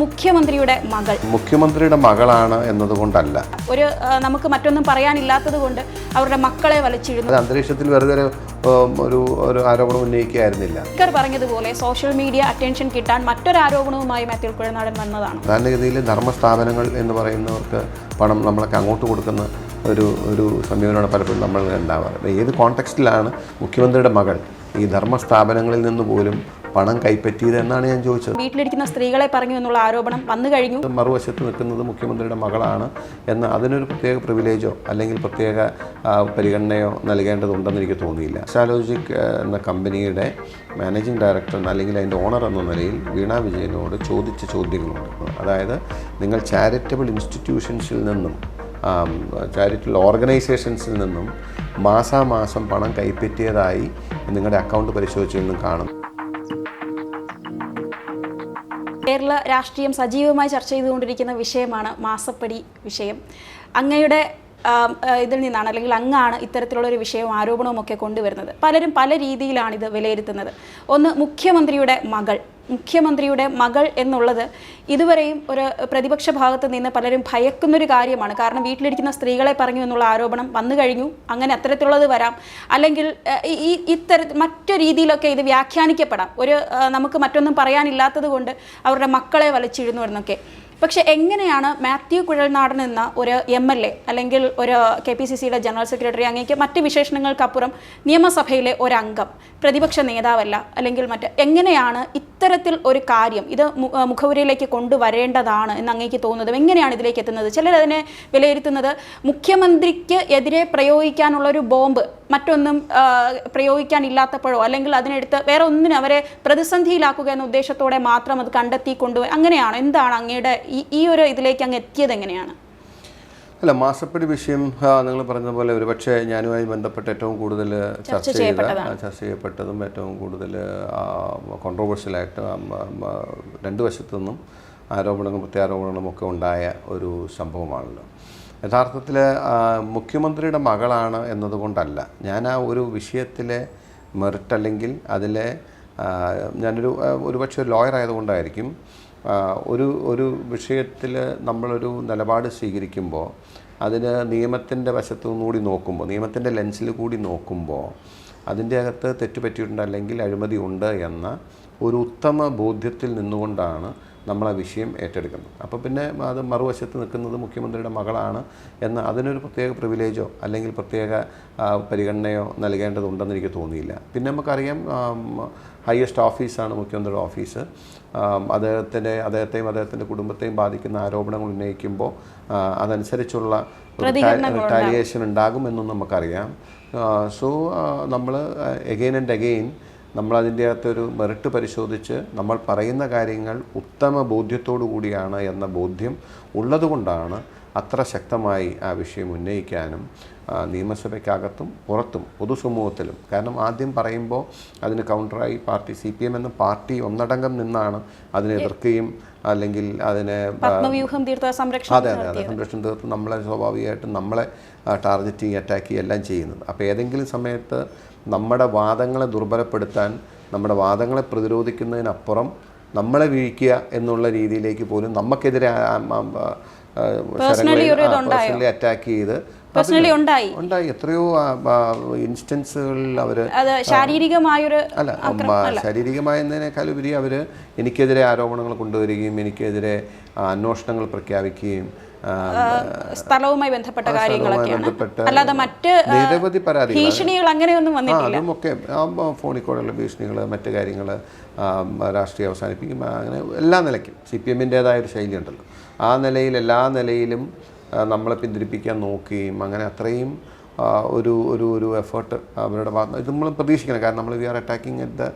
മുഖ്യമന്ത്രിയുടെ മകൾ. മുഖ്യമന്ത്രിയുടെ മകളാണ് എന്നതുകൊണ്ടല്ല. ഒരു നമുക്ക് മറ്റൊന്നും പറയാനില്ലാത്തത് കൊണ്ട് അവരുടെ മക്കളെ വലിച്ചിരുന്നു അന്തരീക്ഷത്തിൽ വെറുതെ ഒരു, ഒരു ആരോപണം ഉന്നയിക്കുകയായിരുന്നില്ല. സ്പീക്കർ പറഞ്ഞതുപോലെ സോഷ്യൽ മീഡിയ അറ്റൻഷൻ കിട്ടാൻ മറ്റൊരു ആരോപണവുമായി മാത്യു കുഴനാടൻ വന്നതാണ്. സാധാരണഗതിയിൽ ധർമ്മസ്ഥാപനങ്ങൾ എന്ന് പറയുന്നവർക്ക് പണം നമ്മളൊക്കെ അങ്ങോട്ട് കൊടുക്കുന്ന ഒരു ഒരു സമീപനമാണ് പലപ്പോഴും നമ്മൾ ഉണ്ടാവാറ്. ഏത് കോണ്ടെക്സ്റ്റിലാണ് മുഖ്യമന്ത്രിയുടെ മകൾ ഈ ധർമ്മസ്ഥാപനങ്ങളിൽ നിന്ന് പോലും പണം കൈപ്പറ്റിയത് എന്നാണ് ഞാൻ ചോദിച്ചത്. വീട്ടിലിരിക്കുന്ന സ്ത്രീകളെ പറഞ്ഞു എന്നുള്ള ആരോപണം വന്നു കഴിഞ്ഞു. മറുവശത്ത് നിൽക്കുന്നത് മുഖ്യമന്ത്രിയുടെ മകളാണ് എന്ന് അതിനൊരു പ്രത്യേക പ്രിവിലേജോ അല്ലെങ്കിൽ പ്രത്യേക പരിഗണനയോ നൽകേണ്ടതുണ്ടെന്ന് എനിക്ക് തോന്നിയില്ല. സാലോജിക് എന്ന കമ്പനിയുടെ മാനേജിംഗ് ഡയറക്ടർ അല്ലെങ്കിൽ അതിന്റെ ഓണർ എന്ന നിലയിൽ വീണ വിജയനോട് ചോദിച്ച ചോദ്യങ്ങളുണ്ട്. അതായത് നിങ്ങൾ ചാരിറ്റബിൾ ഇൻസ്റ്റിറ്റ്യൂഷൻസിൽ നിന്നും ചാരിറ്റബിൾ ഓർഗനൈസേഷൻസിൽ നിന്നും മാസാമാസം പണം കൈപ്പറ്റിയതായി നിങ്ങളുടെ അക്കൗണ്ട് പരിശോധിച്ചതിൽ നിന്നും കാണും കേരള രാഷ്ട്രീയം സജീവമായി ചർച്ച ചെയ്തുകൊണ്ടിരിക്കുന്ന വിഷയമാണ് മാസപ്പടി വിഷയം. അങ്ങയുടെ ഇതിൽ നിന്നാണ് അല്ലെങ്കിൽ അങ്ങാണ് ഇത്തരത്തിലുള്ള ഒരു വിഷയവും ആരോപണവും ഒക്കെ കൊണ്ടുവരുന്നത്. പലരും പല രീതിയിലാണ് ഇത് വിലയിരുത്തുന്നത്. ഒന്ന് മുഖ്യമന്ത്രിയുടെ മകൾ. മുഖ്യമന്ത്രിയുടെ മകൾ എന്നുള്ളത് ഇതുവരെയും ഒരു പ്രതിപക്ഷ ഭാഗത്ത് നിന്ന് പലരും ഭയക്കുന്നൊരു കാര്യമാണ്. കാരണം വീട്ടിലിരിക്കുന്ന സ്ത്രീകളെ പറഞ്ഞു എന്നുള്ള ആരോപണം വന്നു കഴിഞ്ഞു. അങ്ങനെ അത്തരത്തിലുള്ളത് വരാം. അല്ലെങ്കിൽ ഈ- ഇത്തര മറ്റു രീതിയിലൊക്കെ ഇത് വ്യാഖ്യാനിക്കപ്പെടാം. ഒരു നമുക്ക് മറ്റൊന്നും പറയാനില്ലാത്തത് കൊണ്ട് അവരുടെ മക്കളെ വലിച്ചിരുന്നു എന്നൊക്കെ. പക്ഷെ എങ്ങനെയാണ് മാത്യു കുഴൽനാടൻ എന്ന ഒരു എം എൽ എ അല്ലെങ്കിൽ ഒരു കെ പി സി സിയുടെ ജനറൽ സെക്രട്ടറി അങ്ങേക്ക് മറ്റ് വിശേഷണങ്ങൾക്കപ്പുറം നിയമസഭയിലെ ഒരംഗം പ്രതിപക്ഷ നേതാവല്ല അല്ലെങ്കിൽ മറ്റ് എങ്ങനെയാണ് ഇത്തരത്തിൽ ഒരു കാര്യം ഇത് മുഖവുരയിലേക്ക് കൊണ്ടുവരേണ്ടതാണ് എന്ന് അങ്ങേക്ക് തോന്നുന്നത്? എങ്ങനെയാണ് ഇതിലേക്ക് എത്തുന്നത്? ചിലർ അതിനെ വിലയിരുത്തുന്നത് മുഖ്യമന്ത്രിക്ക് എതിരെ പ്രയോഗിക്കാനുള്ള ഒരു ബോംബ് മറ്റൊന്നും പ്രയോഗിക്കാനില്ലാത്തപ്പോഴോ അല്ലെങ്കിൽ അതിനെടുത്ത് വേറെ ഒന്നിനും അവരെ പ്രതിസന്ധിയിലാക്കുക എന്ന ഉദ്ദേശത്തോടെ മാത്രം അത് കണ്ടെത്തി കൊണ്ടുപോയി അങ്ങനെയാണ്? എന്താണ് അങ്ങയുടെ ഈ ഈ ഒരു ഇതിലേക്ക് അങ്ങ് എത്തിയത് എങ്ങനെയാണ്? അല്ല മാസപ്പടി വിഷയം നിങ്ങൾ പറഞ്ഞതുപോലെ ഒരുപക്ഷെ ഞാനുമായി ബന്ധപ്പെട്ട് ഏറ്റവും കൂടുതൽ ചർച്ച ചെയ്ത ചർച്ച ചെയ്യപ്പെട്ടതും ഏറ്റവും കൂടുതൽ കോൺട്രവേഴ്ഷ്യലായിട്ട് രണ്ട് വശത്തു നിന്നും ആരോപണങ്ങളും പ്രത്യാരോപണങ്ങളും ഒക്കെ ഉണ്ടായ ഒരു സംഭവമാണല്ലോ. യഥാർത്ഥത്തിൽ മുഖ്യമന്ത്രിയുടെ മകളാണ് എന്നതുകൊണ്ടല്ല. ഞാൻ ആ ഒരു വിഷയത്തിലെ മെറിറ്റ് അല്ലെങ്കിൽ അതിലെ ഞാനൊരു ഒരുപക്ഷെ ഒരു ലോയർ ആയതുകൊണ്ടായിരിക്കും ഒരു ഒരു വിഷയത്തിൽ നമ്മളൊരു നിലപാട് സ്വീകരിക്കുമ്പോൾ അതിന് നിയമത്തിന്റെ വശത്തു കൂടി നോക്കുമ്പോൾ നിയമത്തിന്റെ ലെൻസിൽ കൂടി നോക്കുമ്പോൾ അതിന്റെ അകത്ത് തെറ്റുപറ്റിയിട്ടുണ്ട് അല്ലെങ്കിൽ അഴിമതി ഉണ്ട് എന്ന ഒരു ഉത്തമ ബോധ്യത്തിൽ നിന്നുകൊണ്ടാണ് നമ്മൾ ആ വിഷയം ഏറ്റെടുക്കുന്നു. അപ്പോൾ പിന്നെ അത് മറുവശത്ത് നിൽക്കുന്നത് മുഖ്യമന്ത്രിയുടെ മകളാണ് എന്ന അതിനൊരു പ്രത്യേക പ്രിവിലേജോ അല്ലെങ്കിൽ പ്രത്യേക പരിഗണനയോ നൽകേണ്ടതുണ്ടെന്ന് എനിക്ക് തോന്നിയില്ല. പിന്നെ നമുക്കറിയാം ഹയസ്റ്റ് ഓഫീസാണ് മുഖ്യമന്ത്രിയുടെ ഓഫീസ് അദ്ദേഹത്തിന്റെ അദ്ദേഹത്തെയും അദ്ദേഹത്തിന്റെ കുടുംബത്തെയും ബാധിക്കുന്ന ആരോപണങ്ങൾ ഉന്നയിക്കുമ്പോൾ അതനുസരിച്ചുള്ള റിട്ടാലിയേഷൻ ഉണ്ടാകുമെന്നും നമുക്കറിയാം. സോ നമ്മൾ എഗെയിൻ ആൻഡ് അഗെയിൻ നമ്മൾ അതിന്റെ അകത്തൊരു മെറിറ്റ് പരിശോധിച്ച് നമ്മൾ പറയുന്ന കാര്യങ്ങൾ ഉത്തമ ബോധ്യത്തോടു കൂടിയാണ് എന്ന ബോധ്യം ഉള്ളതുകൊണ്ടാണ് അത്ര ശക്തമായി ആ വിഷയം ഉന്നയിക്കാനും നിയമസഭയ്ക്കകത്തും പുറത്തും പൊതുസമൂഹത്തിലും. കാരണം ആദ്യം പറയുമ്പോൾ അതിന് കൗണ്ടറായി പാർട്ടി സി പി എം എന്ന പാർട്ടി ഒന്നടങ്കം നിന്നാണ് അതിനെ എതിർക്കുകയും അല്ലെങ്കിൽ അതിനെ അതെ അതെ അതെ. സംരക്ഷണം തീർത്ത് നമ്മളെ സ്വാഭാവികമായിട്ടും നമ്മളെ ടാർഗറ്റ് ചെയ്യുകയും അറ്റാക്ക് ചെയ്യുക എല്ലാം ചെയ്യുന്നത്. അപ്പോൾ ഏതെങ്കിലും സമയത്ത് നമ്മുടെ വാദങ്ങളെ ദുർബലപ്പെടുത്താൻ നമ്മുടെ വാദങ്ങളെ പ്രതിരോധിക്കുന്നതിനപ്പുറം നമ്മളെ വീഴ്ക്കുക എന്നുള്ള രീതിയിലേക്ക് പോലും നമുക്കെതിരെ? പേഴ്സണലി അറ്റാക്ക് ചെയ്ത് പേഴ്സണലി ഉണ്ടായി. ഉണ്ടായി. എത്രയോ ഇൻസ്റ്റൻസുകളിൽ അവർ അത് ശാരീരികമായൊരു അല്ല ശാരീരികമായതിനേക്കാൾ ഉപരി അവർ എനിക്കെതിരെ ആരോപണങ്ങൾ കൊണ്ടുവരികയും എനിക്കെതിരെ അന്വേഷണങ്ങൾ പ്രഖ്യാപിക്കുകയും സ്ഥലവുമായി ബന്ധപ്പെട്ട കാര്യങ്ങളൊക്കെയാണ്. അല്ലാതെ മറ്റ് നിരവധി പരാതികൾ ഭീഷണികൾ അങ്ങനെയൊന്നും വന്നിട്ടില്ല. ബ- ഫോണിൽ കൂടെയുള്ള ഭീഷണികൾ മറ്റു കാര്യങ്ങൾ രാഷ്ട്രീയം അവസാനിപ്പിക്കും അങ്ങനെ എല്ലാ നിലയ്ക്കും. സി പി എമ്മിന്റേതായ ഒരു ശൈലി ഉണ്ടല്ലോ ആ നിലയിൽ എല്ലാ നിലയിലും നമ്മളെ പിന്തിരിപ്പിക്കാൻ നോക്കുകയും അങ്ങനെ അത്രയും ഒരു ഒരു ഒരു എഫേർട്ട് അവരുടെ ഭാഗത്ത് ഇത് നമ്മൾ പ്രതീക്ഷിക്കണം. കാരണം നമ്മൾ we are attacking at the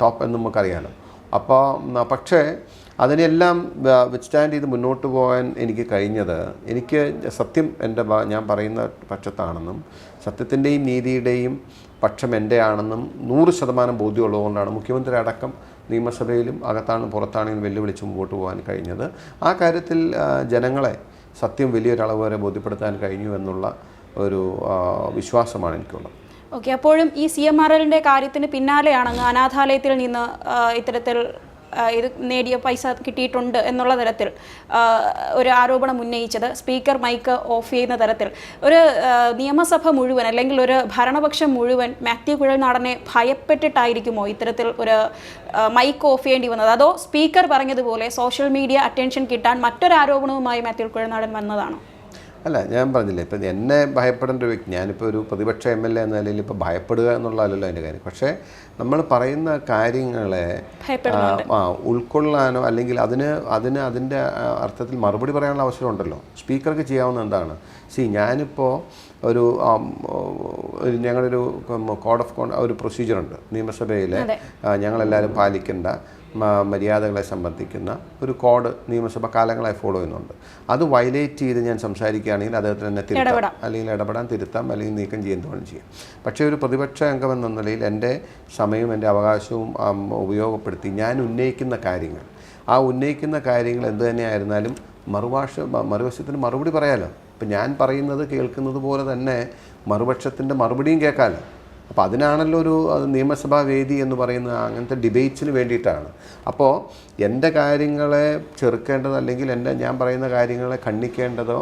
top എന്ന് നമുക്കറിയാലോ. അപ്പോൾ പക്ഷേ അതിനെല്ലാം വിത്ത്സ്റ്റാൻഡ് ചെയ്ത് മുന്നോട്ട് പോകാൻ എനിക്ക് കഴിഞ്ഞത് എനിക്ക് സത്യം എന്റെ ഞാൻ പറയുന്ന പക്ഷത്താണെന്നും സത്യത്തിന്റെയും നീതിയുടെയും പക്ഷം എന്റെ ആണെന്നും നൂറ് ശതമാനം ബോധ്യമുള്ളതുകൊണ്ടാണ് മുഖ്യമന്ത്രി അടക്കം നിയമസഭയിലും അകത്താണെങ്കിലും പുറത്താണെങ്കിലും വെല്ലുവിളിച്ച് മുമ്പോട്ട് പോകാൻ കഴിഞ്ഞത്. ആ കാര്യത്തിൽ ജനങ്ങളെ സത്യം വലിയൊരളവ് വരെ ബോധ്യപ്പെടുത്താൻ കഴിഞ്ഞു എന്നുള്ള ഒരു വിശ്വാസമാണ് എനിക്കുള്ളത്. ഓക്കെ അപ്പോഴും ഈ സി എം ആർ എല്ലിന്റെ കാര്യത്തിന് പിന്നാലെയാണ് അനാഥാലയത്തിൽ നിന്ന് ഇത്തരത്തിൽ ഇത് നേടിയ പൈസ കിട്ടിയിട്ടുണ്ട് എന്നുള്ള തരത്തിൽ ഒരു ആരോപണം ഉന്നയിച്ചത് സ്പീക്കർ മൈക്ക് ഓഫ് ചെയ്യുന്ന തരത്തിൽ. ഒരു നിയമസഭ മുഴുവൻ അല്ലെങ്കിൽ ഒരു ഭരണപക്ഷം മുഴുവൻ മാത്യു കുഴൽനാടനെ ഭയപ്പെട്ടിട്ടായിരിക്കുമോ ഇത്തരത്തിൽ ഒരു മൈക്ക് ഓഫ് ചെയ്യേണ്ടി വന്നത്? അതോ സ്പീക്കർ പറഞ്ഞതുപോലെ സോഷ്യൽ മീഡിയ അറ്റൻഷൻ കിട്ടാൻ മറ്റൊരു ആരോപണവുമായി മാത്യു കുഴൽനാടൻ വന്നതാണോ? അല്ല ഞാൻ പറഞ്ഞില്ല ഇപ്പം എന്നെ ഭയപ്പെടേണ്ട ഒരു വ്യക്തി ഞാനിപ്പോൾ ഒരു പ്രതിപക്ഷ എം എൽ എ എന്ന നിലയിൽ ഇപ്പോൾ ഭയപ്പെടുക എന്നുള്ളതല്ലോ അതിന്റെ കാര്യം. പക്ഷേ നമ്മൾ പറയുന്ന കാര്യങ്ങളെ ആ ഉൾക്കൊള്ളാനോ അല്ലെങ്കിൽ അതിന് അതിന് അതിന്റെ അർത്ഥത്തിൽ മറുപടി പറയാനുള്ള അവസരമുണ്ടല്ലോ. സ്പീക്കർക്ക് ചെയ്യാവുന്ന എന്താണ്? സി ഞാനിപ്പോൾ ഒരു ഞങ്ങളൊരു കോഡ് ഓഫ് കോൺ ഒരു പ്രൊസീജിയറുണ്ട് നിയമസഭയിലെ. നിയമസഭയിൽ ഞങ്ങളെല്ലാവരും പാലിക്കേണ്ട മര്യാദകളെ സംബന്ധിക്കുന്ന ഒരു കോഡ് നിയമസഭ കാലങ്ങളായി ഫോളോ ചെയ്യുന്നുണ്ട്. അത് വയലേറ്റ് ചെയ്ത് ഞാൻ സംസാരിക്കുകയാണെങ്കിൽ അദ്ദേഹത്തിന് തന്നെ തിരുത്താം. അല്ലെങ്കിൽ ഇടപെടാൻ തിരുത്താം അല്ലെങ്കിൽ നീക്കം ചെയ്യുന്ന പോലും ചെയ്യാം. പക്ഷേ ഒരു പ്രതിപക്ഷ അംഗം എന്ന നിലയിൽ എന്റെ സമയവും എന്റെ അവകാശവും ഉപയോഗപ്പെടുത്തി ഞാൻ ഉന്നയിക്കുന്ന കാര്യങ്ങൾ. ആ ഉന്നയിക്കുന്ന കാര്യങ്ങൾ എന്ത് തന്നെയായിരുന്നാലും മറുഭാഷ മറുവശത്തിന് മറുപടി പറയാലോ. ഇപ്പം ഞാൻ പറയുന്നത് കേൾക്കുന്നത് പോലെ തന്നെ മറുപക്ഷത്തിന്റെ മറുപടിയും കേൾക്കാമല്ലോ അപ്പോൾ അതിനാണല്ലോ ഒരു നിയമസഭാ വേദി എന്ന് പറയുന്ന അങ്ങനത്തെ ഡിബേറ്റ്സിന് വേണ്ടിയിട്ടാണ്. അപ്പോൾ എന്റെ കാര്യങ്ങളെ ചെറുക്കേണ്ടത് അല്ലെങ്കിൽ എന്റെ ഞാൻ പറയുന്ന കാര്യങ്ങളെ ഖണ്ണിക്കേണ്ടതോ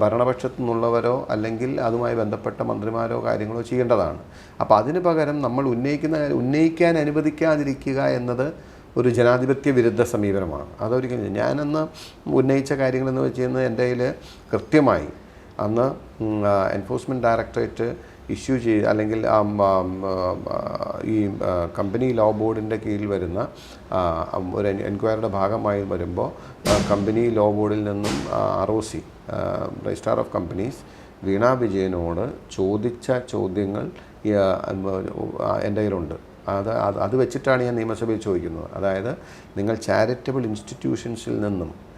ഭരണപക്ഷത്തു നിന്നുള്ളവരോ അല്ലെങ്കിൽ അതുമായി ബന്ധപ്പെട്ട മന്ത്രിമാരോ കാര്യങ്ങളോ ചെയ്യേണ്ടതാണ്. അപ്പോൾ അതിന് പകരം നമ്മൾ ഉന്നയിക്കുന്ന ഉന്നയിക്കാൻ അനുവദിക്കാതിരിക്കുക എന്നത് ഒരു ജനാധിപത്യ വിരുദ്ധ സമീപനമാണ്. അതൊരിക്കലും ഞാനന്ന് ഉന്നയിച്ച കാര്യങ്ങളെന്ന് വെച്ച് കഴിഞ്ഞാൽ എന്റെ കയ്യിൽ കൃത്യമായി അന്ന് എൻഫോഴ്സ്മെന്റ് ഡയറക്ടറേറ്റ് ഇഷ്യൂ ചെയ്ത് അല്ലെങ്കിൽ ഈ കമ്പനി ലോ ബോർഡിന്റെ കീഴിൽ വരുന്ന ഒരു എൻക്വയറിയുടെ ഭാഗമായി വരുമ്പോൾ കമ്പനി ലോ ബോർഡിൽ നിന്നും R O C registrar of companies Veena വിജയനോട് ചോദിച്ച ചോദ്യങ്ങൾ എന്റെ കയ്യിലുണ്ട്. അത് അത് വെച്ചിട്ടാണ് ഞാൻ നിയമസഭയിൽ ചോദിക്കുന്നത്. അതായത് നിങ്ങൾ ചാരിറ്റബിൾ ഇൻസ്റ്റിറ്റ്യൂഷൻസിൽ നിന്നും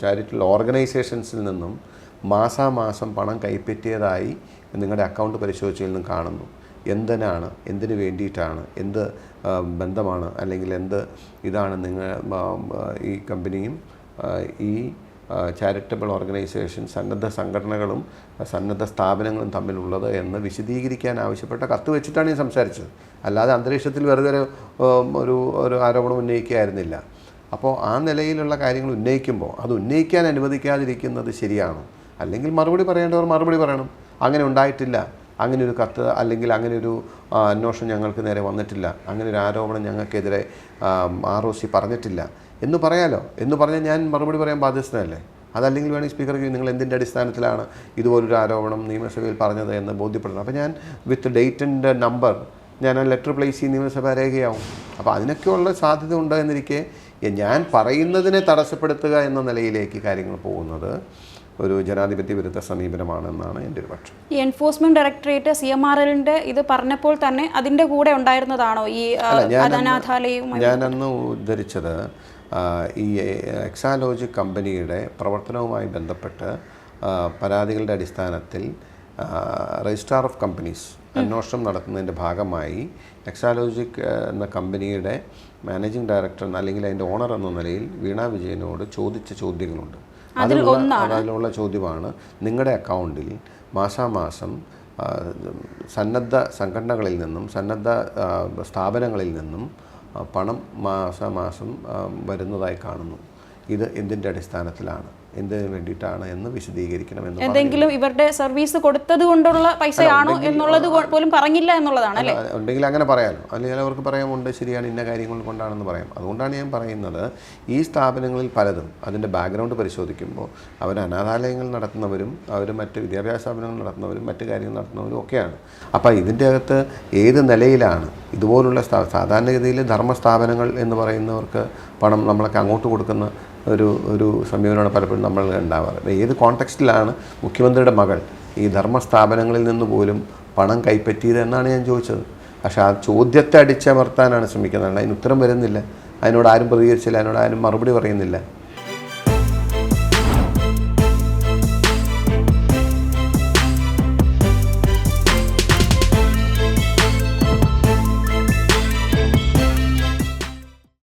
ചാരിറ്റബിൾ ഓർഗനൈസേഷൻസിൽ നിന്നും മാസാമാസം പണം കൈപ്പറ്റിയതായി നിങ്ങളുടെ അക്കൗണ്ട് പരിശോധിച്ചതിൽ നിന്നും കാണുന്നു. എന്തിനാണ്? എന്തിനു വേണ്ടിയിട്ടാണ്? എന്ത് ബന്ധമാണ്? അല്ലെങ്കിൽ എന്ത് ഇതാണ് നിങ്ങൾ ഈ കമ്പനിയും ഈ ചാരിറ്റബിൾ ഓർഗനൈസേഷൻ സന്നദ്ധ സംഘടനകളും സന്നദ്ധ സ്ഥാപനങ്ങളും തമ്മിലുള്ളത് എന്ന് വിശദീകരിക്കാൻ ആവശ്യപ്പെട്ട കത്ത് വെച്ചിട്ടാണ് ഞാൻ സംസാരിച്ചത്. അല്ലാതെ അന്തരീക്ഷത്തിൽ വെറുതെ ഒരു ഒരു ആരോപണം ഉന്നയിക്കുകയായിരുന്നില്ല അപ്പോൾ ആ നിലയിലുള്ള കാര്യങ്ങൾ ഉന്നയിക്കുമ്പോൾ അത് ഉന്നയിക്കാൻ അനുവദിക്കാതിരിക്കുന്നത് ശരിയാണോ? അല്ലെങ്കിൽ മറുപടി പറയേണ്ടവർ മറുപടി പറയണം. അങ്ങനെ ഉണ്ടായിട്ടില്ല. അങ്ങനെ ഒരു കത്ത് അല്ലെങ്കിൽ അങ്ങനെ ഒരു അന്വേഷണം ഞങ്ങൾക്ക് നേരെ വന്നിട്ടില്ല. അങ്ങനെ ഒരു ആരോപണം ഞങ്ങൾക്കെതിരെ ആർ ഒ സി പറഞ്ഞിട്ടില്ല. എന്ന് പറയാലോ. എന്ന് പറഞ്ഞാൽ ഞാൻ മറുപടി പറയാൻ ബാധ്യസ്ഥനല്ലേ? അതല്ലെങ്കിൽ വേണമെങ്കിൽ സ്പീക്കർക്ക് നിങ്ങൾ എന്തിന്റെ അടിസ്ഥാനത്തിലാണ് ഇതുപോലൊരു ആരോപണം നിയമസഭയിൽ പറഞ്ഞത് എന്ന് ബോധ്യപ്പെടണം. അപ്പോൾ ഞാൻ വിത്ത് ഡേറ്റ് ആൻഡ് നമ്പർ ഞാൻ ആ ലെറ്റർ പ്ലേസ് ചെയ്ത് നിയമസഭ രേഖയാവും. അപ്പോൾ അതിനൊക്കെയുള്ള സാധ്യത ഉണ്ട് എന്നിരിക്കെ ഞാൻ പറയുന്നതിനെ തടസ്സപ്പെടുത്തുക എന്ന നിലയിലേക്ക് കാര്യങ്ങൾ പോകുന്നത് ഒരു ജനാധിപത്യ വിരുദ്ധ സമീപനമാണെന്നാണ് എന്റെ ഒരു പക്ഷം. ഈ enforcement directorate C M R എല്ലിന്റെ ഇത് പറഞ്ഞപ്പോൾ തന്നെ അതിന്റെ കൂടെ ഉണ്ടായിരുന്നതാണോ ഈ ഞാനന്ന് അനാഥാലയവുമായി ഞാനന്ന് ഉദ്ധരിച്ചത് ഈ എക്സാലോജി കമ്പനിയുടെ പ്രവർത്തനവുമായി ബന്ധപ്പെട്ട് പരാതികളുടെ അടിസ്ഥാനത്തിൽ രജിസ്ട്രാർ ഓഫ് കമ്പനീസ് അന്വേഷണം നടത്തുന്നതിന്റെ ഭാഗമായി എക്സാലോജിക് എന്ന കമ്പനിയുടെ മാനേജിംഗ് ഡയറക്ടർ അല്ലെങ്കിൽ അതിന്റെ ഓണർ എന്ന നിലയിൽ വീണ വിജയനോട് ചോദിച്ച ചോദ്യങ്ങളുണ്ട്. അതിലുള്ള അതിലുള്ള ചോദ്യമാണ് നിങ്ങളുടെ അക്കൗണ്ടിൽ മാസാമാസം സന്നദ്ധ സംഘടനകളിൽ നിന്നും സന്നദ്ധ സ്ഥാപനങ്ങളിൽ നിന്നും പണം മാസമാസം വരുന്നതായി കാണുന്നു. ഇത് എന്തിന്റെ അടിസ്ഥാനത്തിലാണ്? എന്തിനു വേണ്ടിയിട്ടാണ് എന്ന് വിശദീകരിക്കണമെന്ന് എന്ന് എന്തെങ്കിലും ഇവരുടെ സർവീസ് കൊടുത്തത് കൊണ്ടുള്ള പൈസയാണോ എന്നുള്ളത് പോലും പറഞ്ഞില്ല എന്നുള്ളതാണ് അല്ലേ? ഉണ്ടെങ്കിൽ അങ്ങനെ പറയാമല്ലോ അല്ലെങ്കിൽ അവർക്ക് പറയാമുണ്ട് ശരിയാണ് ഇന്ന കാര്യങ്ങൾ കൊണ്ടാണെന്ന് പറയാം. അതുകൊണ്ടാണ് ഞാൻ പറയുന്നത് ഈ സ്ഥാപനങ്ങളിൽ പലതും അതിന്റെ ബാക്ക്ഗ്രൗണ്ട് പരിശോധിക്കുമ്പോൾ അവർ അനാഥാലയങ്ങൾ നടത്തുന്നവരും അവർ മറ്റ് വിദ്യാഭ്യാസ സ്ഥാപനങ്ങൾ നടത്തുന്നവരും മറ്റ് കാര്യങ്ങൾ നടത്തുന്നവരും ഒക്കെയാണ്. അപ്പോൾ ഇതിന്റെ അകത്ത് ഏത് നിലയിലാണ് ഇതുപോലുള്ള സ്ഥാ- സാധാരണഗതിയിൽ ധർമ്മസ്ഥാപനങ്ങൾ എന്ന് പറയുന്നവർക്ക് പണം നമ്മളൊക്കെ അങ്ങോട്ട് കൊടുക്കുന്ന ഒരു ഒരു സമീപനമാണ് പലപ്പോഴും നമ്മൾ ഉണ്ടാവാറ്. ഏത് കോണ്ടെക്സ്റ്റിലാണ് മുഖ്യമന്ത്രിയുടെ മകൾ ഈ ധർമ്മസ്ഥാപനങ്ങളിൽ നിന്ന് പോലും പണം കൈപ്പറ്റിയത് എന്നാണ് ഞാൻ ചോദിച്ചത്. പക്ഷേ ആ ചോദ്യത്തെ അടിച്ചമർത്താനാണ് ശ്രമിക്കുന്നത്. അതിന് ഉത്തരം വരുന്നില്ല. അതിനോട് ആരും പ്രതികരിച്ചില്ല. അതിനോട് ആരും മറുപടി പറയുന്നില്ല.